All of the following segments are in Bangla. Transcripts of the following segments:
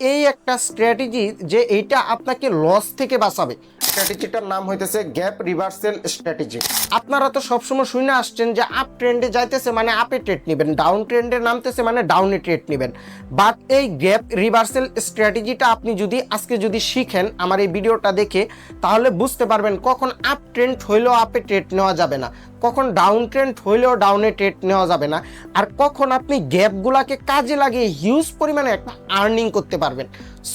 এই একটা স্ট্র্যাটেজি যে এইটা আপনাকে লস থেকে বাঁচাবে। স্ট্র্যাটেজিটার নাম হইতেছে গ্যাপ রিভার্সেল স্ট্র্যাটেজি। আপনারা তো সবসময় শুনে আসছেন যে আপ ট্রেন্ডে যাইতেছে মানে আপে ট্রেড নেবেন, ডাউন ট্রেন্ডে নামতেছে মানে ডাউনে ট্রেড নেবেন। বাট এই গ্যাপ রিভার্সেল স্ট্র্যাটেজিটা আপনি যদি আজকে যদি শিখেন আমার এই ভিডিওটা দেখে, তাহলে বুঝতে পারবেন কখন আপ ট্রেন্ড হইলেও আপে ট্রেড নেওয়া যাবে না, কখন ডাউন ট্রেন্ড হইলেও ডাউনে ট্রেড নেওয়া যাবে না, আর কখন আপনি গ্যাপগুলাকে কাজে লাগিয়ে হিউজ পরিমাণে একটা আর্নিং করতে পারবেন।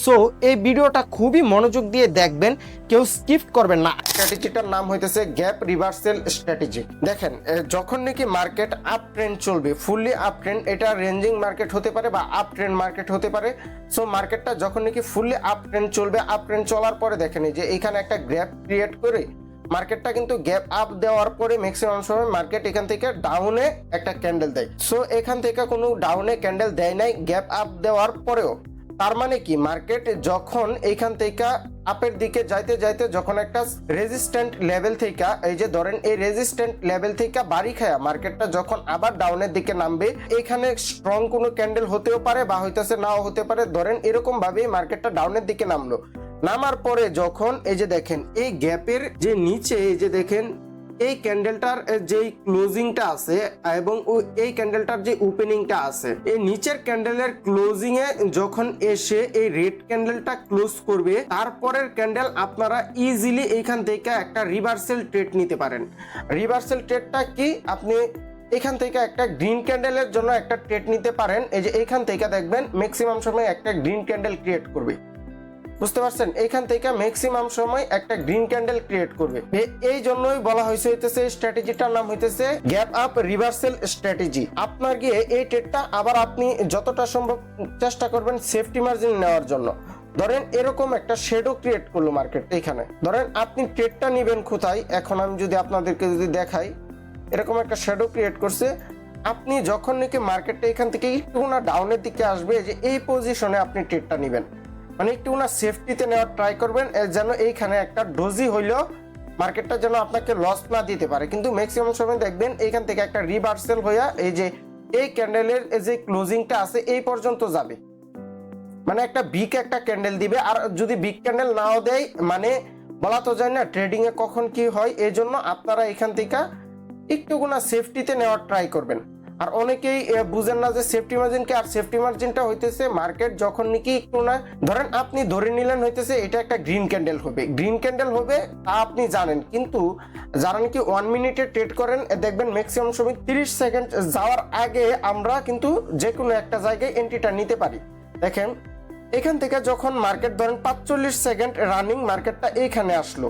সো এই ভিডিওটা খুবই মনোযোগ দিয়ে দেখবেন, কেউ স্কিপ করবেন না। স্ট্র্যাটেজিটার নাম হইতেছে গ্যাপ রিভার্সেল স্ট্র্যাটেজি দেখেন যখন নাকি মার্কেট আপ ট্রেন্ড চলবে ফুললি আপ ট্রেন্ড এটা রেঞ্জিং মার্কেট হতে পারে বা আপ ট্রেন্ড মার্কেট হতে পারে। সো মার্কেটটা যখন নাকি ফুললি আপ ট্রেন্ড চলবে আপ ট্রেন্ড চলার পরে দেখেন যে এখানে একটা গ্যাপ ক্রিয়েট করে মার্কেটটা কিন্তু গ্যাপ আপ দেওয়ার পরে ম্যাক্সিমাম সময় মার্কেট এখান থেকে ডাউনে একটা ক্যান্ডেল দেয়। সো এখান থেকে কোনো ডাউনে ক্যান্ডেল দেয় নাই গ্যাপ আপ দেওয়ার পরেও। তার মানে কি? মার্কেট যখন এইখান থেকে আপের দিকে যাইতে যাইতে যখন একটা রেজিস্ট্যান্ট লেভেল থেকে, এই যে ধরেন এই রেজিস্ট্যান্ট লেভেল থেকে বাড়ি খায়া মার্কেটটা যখন আবার ডাউনের দিকে নামবে এখানে স্ট্রং কোনো ক্যান্ডেল হতেও পারে বা হইতেছে নাও হতে পারে। ধরেন এরকম ভাবেই মার্কেটটা ডাউনের দিকে নামলো। নামার পরে যখন এই যে দেখেন, এই গ্যাপের যে নিচে, এই যে দেখেন এই ক্যান্ডেলটার যে ক্লোজিংটা আছে, এবং এই ক্যান্ডেলটার যে ওপেনিংটা আছে, এই নিচের ক্যান্ডেলের ক্লোজিং এ যখন এসে এই রেড ক্যান্ডেলটা ক্লোজ করবে, তারপরের ক্যান্ডেল আপনারা ইজিলি এইখান থেকে একটা রিভার্সেল ট্রেড নিতে পারেন। রিভার্সেল ট্রেডটা কি? আপনি এখান থেকে একটা গ্রিন ক্যান্ডেলের জন্য একটা ট্রেড নিতে পারেন। এই যে এইখান থেকে দেখবেন ম্যাক্সিমাম সময় একটা গ্রিন ক্যান্ডেল ক্রিয়েট করবে। বুঝতে পারছেন? এখান থেকে ম্যাক্সিমাম সময় একটা গ্রিন ক্যান্ডেল ক্রিয়েট করবে। এই জন্যই বলা হয়েছে, হইতেছে স্ট্র্যাটেজিটার নাম হইতেছে গ্যাপ আপ রিভার্সেল স্ট্র্যাটেজি আপনার গিয়ে এই ট্রেডটা আবার আপনি যতটা সম্ভব চেষ্টা করবেন সেফটি মার্জিন নেওয়ার জন্য। ধরেন এরকম একটা শেডো ক্রিয়েট করল মার্কেট এখানে ধরেন আপনি ট্রেডটা নেবেন কোথায়? এখন আমি যদি আপনাদেরকে যদি দেখাই, এরকম একটা শ্যাডো ক্রিয়েট করছে। আপনি যখন নাকি মার্কেটটা এখান থেকে একটু না ডাউনের দিকে আসবে, যে এই পজিশনে আপনি ট্রেডটা নেবেন। মানে একটু না সেফটিতে নেওয়ার ট্রাই করবেন যেন এইখানে একটা ডোজি হইলেও মার্কেটটা যেন আপনাকে লস না দিতে পারে। কিন্তু ম্যাক্সিমাম সময় দেখবেন, এইখান থেকে একটা রিভার্সেল হইয়া এই যে, এই ক্যান্ডেলের যে ক্লোজিংটা আছে, এই পর্যন্ত যাবে। মানে একটা বিগ একটা ক্যান্ডেল দিবে, আর যদি বিগ ক্যান্ডেল নাও দেয় মানে বলা তো যায় না ট্রেডিংয়ে কখন কি হয় এই জন্য আপনারা এখান থেকে একটু গুণা সেফটিতে নেওয়ার ট্রাই করবেন। আর অনেকেই বুঝেন না যে সেফটি মার্জিনকে আর সেফটি মার্জিনটা হইতেছে মার্কেট যখন নাকি একটু না ধরেন আপনি ধরে নিলেন হইতেছে এটা একটা গ্রিন ক্যান্ডেল হবে। গ্রিন ক্যান্ডেল হবে, তা আপনি জানেন। কিন্তু যারা নাকি ওয়ান মিনিটে ট্রেড করেন দেখবেন ম্যাক্সিমাম সময় তিরিশ সেকেন্ড যাওয়ার আগে আমরা কিন্তু যে কোনো একটা জায়গায় এন্ট্রিটা নিতে পারি। দেখেন, এখান থেকে যখন মার্কেট ধরেন পাঁচচল্লিশ সেকেন্ড রানিং মার্কেটটা এইখানে আসলো।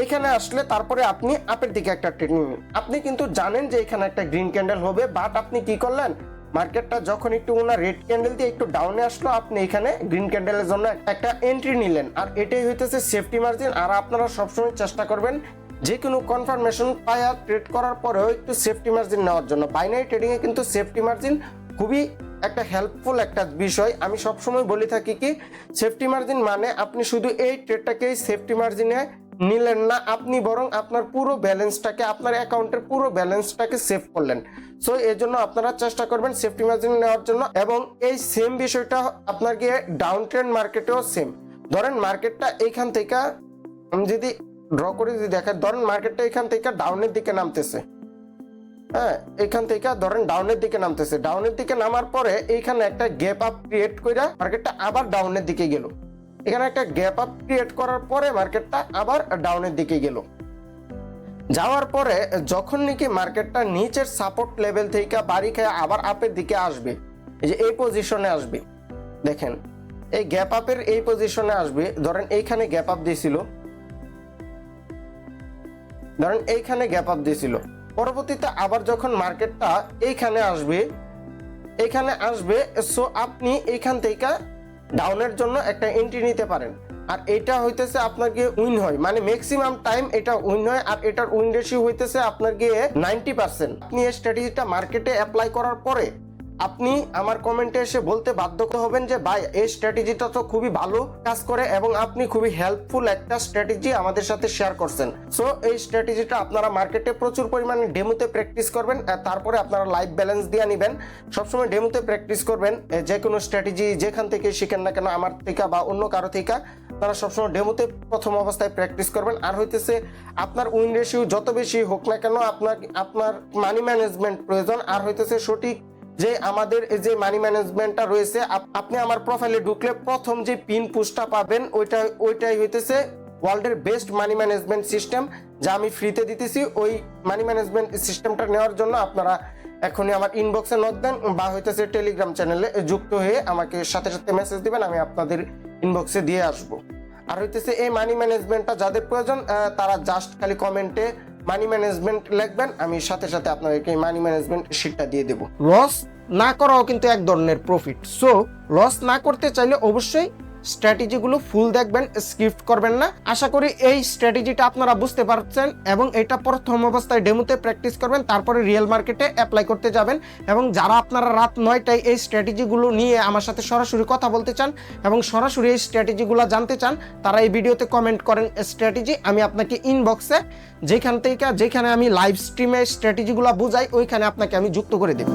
এইখানে আসলে তারপরে আপনি আপের দিকে একটা ট্রেড নিন আপনি কিন্তু জানেন যে এখানে একটা গ্রিন ক্যান্ডেল হবে বাট আপনি কি করলেন? মার্কেটটা যখন একটু ওনার রেড ক্যান্ডেল দিয়ে একটু ডাউনে আসলো, আপনি এখানে গ্রিন ক্যান্ডেলের জন্য একটা এন্ট্রি নিলেন। আর এটাই হইতেছে সেফটি মার্জিন আর আপনারা সবসময় চেষ্টা করবেন যে কোনো কনফার্মেশন পায়া ট্রেড করার পরেও একটু সেফটি মার্জিন নেওয়ার জন্য। বাইনারি ট্রেডিং এ কিন্তু সেফটি মার্জিন খুবই একটা হেল্পফুল একটা বিষয়। আমি সবসময় বলে থাকি কি সেফটি মার্জিন মানে আপনি শুধু এই ট্রেডটাকেই সেফটি মার্জিনে নিলেন না, আপনি বরং আপনার পুরো ব্যালেন্সটাকে, আপনার অ্যাকাউন্টের পুরো ব্যালেন্সটাকে সেভ করলেন। সো এই জন্য আপনারা চেষ্টা করবেন সেফটি মার্জিন নেওয়ার জন্য এবং এই সেম বিষয়টা আপনার গিয়ে ডাউন ট্রেন্ড মার্কেটেও সেম। ধরেন মার্কেটটা এইখান থেকে, আমি যদি ড্র করে যদি দেখাই, ধরেন মার্কেটটা এখান থেকে ডাউনের দিকে নামতেছে। হ্যাঁ এখান থেকে ধরেন ডাউনের দিকে নামতেছে। ডাউনের দিকে নামার পরে এইখানে একটা গ্যাপ আপ ক্রিয়েট করে মার্কেটটা আবার ডাউনের দিকে গেল। এখানে একটা গ্যাপ আপ ক্রিয়েট করার পরে মার্কেটটা আবার ডাউনের দিকে গেল। যাওয়ার পরে যখন নাকি মার্কেটটা নিচের সাপোর্ট লেভেল থেকে বাড়ি খেয়ে আবার আপের দিকে আসবে, এই যে এই পজিশনে আসবে, দেখেন, এই গ্যাপ আপের এই পজিশনে আসবে, ধরেন এইখানে গ্যাপ আপ দিয়েছিল ধরেন এইখানে গ্যাপ আপ দিয়েছিল পরবর্তীতে আবার যখন মার্কেটটা এইখানে আসবে এইখানে আসবে সো আপনি এইখান থেকে ডাউনের জন্য একটা এন্ট্রি নিতে পারেন। আর এটা হইতেছে আপনার গিয়ে উইন হয়। মানে ম্যাক্সিমাম টাইম এটা উইন হয় আর এটার উইন রেশিও হইতেছে আপনার গিয়ে নাইনটি পার্সেন্ট আপনি এই স্ট্র্যাটেজিটা মার্কেটে অ্যাপ্লাই করার পরে আপনি আমার কমেন্টে এসে বলতে বাধ্য হবেন যে, ভাই, এই স্ট্র্যাটেজিটা তো খুবই ভালো কাজ করে এবং আপনি খুবই হেল্পফুল একটা স্ট্র্যাটেজি আমাদের সাথে শেয়ার করছেন। সো এই স্ট্র্যাটেজিটা আপনারা মার্কেটে প্রচুর পরিমাণে ডেমোতে প্র্যাকটিস করবেন, আর তারপরে আপনারা লাইভ ব্যালেন্স দিয়ে নেবেন। সবসময় ডেমোতে প্র্যাকটিস করবেন যে কোনো স্ট্র্যাটেজি যেখান থেকে শিখেন না কেন, আমার থেকে বা অন্য কারও থেকে, তারা সবসময় ডেমোতে প্রথম অবস্থায় প্র্যাকটিস করবেন। আর হইতেছে, আপনার উইন রেশিও যত বেশি হোক না কেন, আপনার আপনার মানি ম্যানেজমেন্ট প্রয়োজন। আর হইতেছে সঠিক যে আমাদের যে মানি ম্যানেজমেন্টটা রয়েছে আপনি আমার প্রোফাইলে ঢুকলে প্রথম যে পিন পুশটা পাবেন, ওইটা, ওইটাই হইতেছে ওয়ার্ল্ডের বেস্ট মানি ম্যানেজমেন্ট সিস্টেম যা আমি ফ্রিতে দিতেছি। ওই মানি ম্যানেজমেন্ট সিস্টেমটা নেওয়ার জন্য আপনারা এখনই আমার ইনবক্সে নক দেন, বা হইতেছে টেলিগ্রাম চ্যানেলে যুক্ত হয়ে আমাকে সাথে সাথে মেসেজ দিবেন, আমি আপনাদের ইনবক্সে দিয়ে আসব। আর হইতেছে এই মানি ম্যানেজমেন্টটা যাদের প্রয়োজন তারা জাস্ট খালি কমেন্টে মানি ম্যানেজমেন্ট লিখবেন, আমি সাথে সাথে আপনাদেরকে মানি ম্যানেজমেন্ট শিটটা দিয়ে দেবো। লস না করাও কিন্তু এক ধরনের প্রফিট সো লস না করতে চাইলে অবশ্যই স্ট্র্যাটেজিগুলো ফুল দেখবেন স্ক্রিপ্ট করবেন না। আশা করি এই স্ট্র্যাটেজিটা আপনারা বুঝতে পারছেন এবং এটা প্রথম অবস্থায় ডেমোতে প্র্যাকটিস করবেন, তারপরে রিয়েল মার্কেটে অ্যাপ্লাই করতে যাবেন এবং যারা আপনারা রাত নয়টায় এই স্ট্র্যাটেজিগুলো নিয়ে আমার সাথে সরাসরি কথা বলতে চান এবং সরাসরি এই স্ট্র্যাটেজিগুলো জানতে চান, তারা এই ভিডিওতে কমেন্ট করেন স্ট্র্যাটেজি, আমি আপনাকে ইনবক্সে যেখান থেকে, যেখানে আমি লাইভ স্ট্রিমে স্ট্র্যাটেজিগুলো বুঝাই, ওইখানে আপনাকে আমি যুক্ত করে দেব।